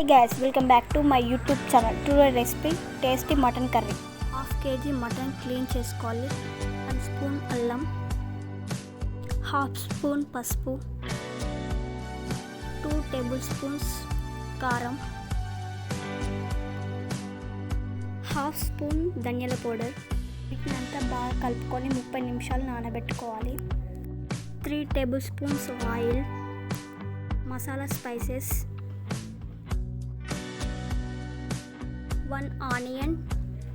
Hey guys welcome back to my YouTube channel today recipe tasty mutton curry half KG mutton clean చేసుకోవాలి. One spoon అల్లం. Half spoon పసుపు. Two tablespoons కారం. Half spoon ధనియాల powder. వీటినంతా బాగా కలుపుకొని ముప్పై నిమిషాలు నానబెట్టుకోవాలి. Three tablespoons oil masala spices one onion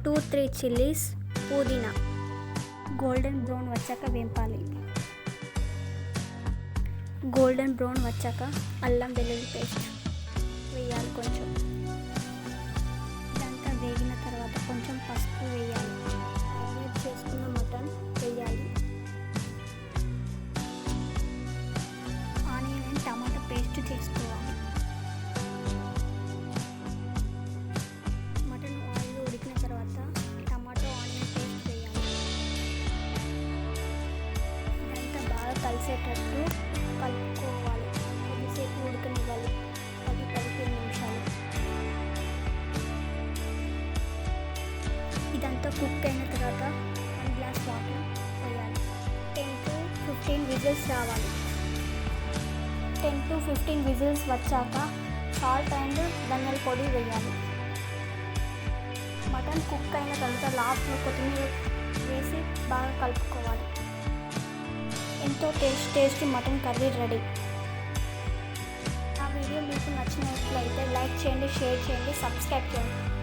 two three chillies పుదీనా. గోల్డెన్ బ్రౌన్ వచ్చాక వేంపాలి. గోల్డెన్ బ్రౌన్ వచ్చాక అల్లం వెల్లుల్లి పేస్ట్. కలిసేటట్టు కలుపుకోవాలి. కొద్దిసేపు ఉడకనివ్వాలి. పది పదిహేను నిమిషాలు. ఇదంతా కుక్ అయిన తర్వాత వన్ గ్లాస్ వాటర్ వేయాలి టెన్ టు ఫిఫ్టీన్ విజిల్స్ రావాలి. టెన్ టు ఫిఫ్టీన్ విజిల్స్ వచ్చాక సాల్ట్ అండ్ ధనియాల పొడి వేయాలి. మటన్ కుక్ అయిన తర్వాత లాస్ట్లో కొత్తిమీర వేసి బాగా కలుపుకోవాలి. ఎంతో taste tasty mutton curry ready. ఆ వీడియో మీకు నచ్చినట్లయితే లైక్ చేయండి షేర్ చేయండి సబ్స్క్రైబ్ చేయండి.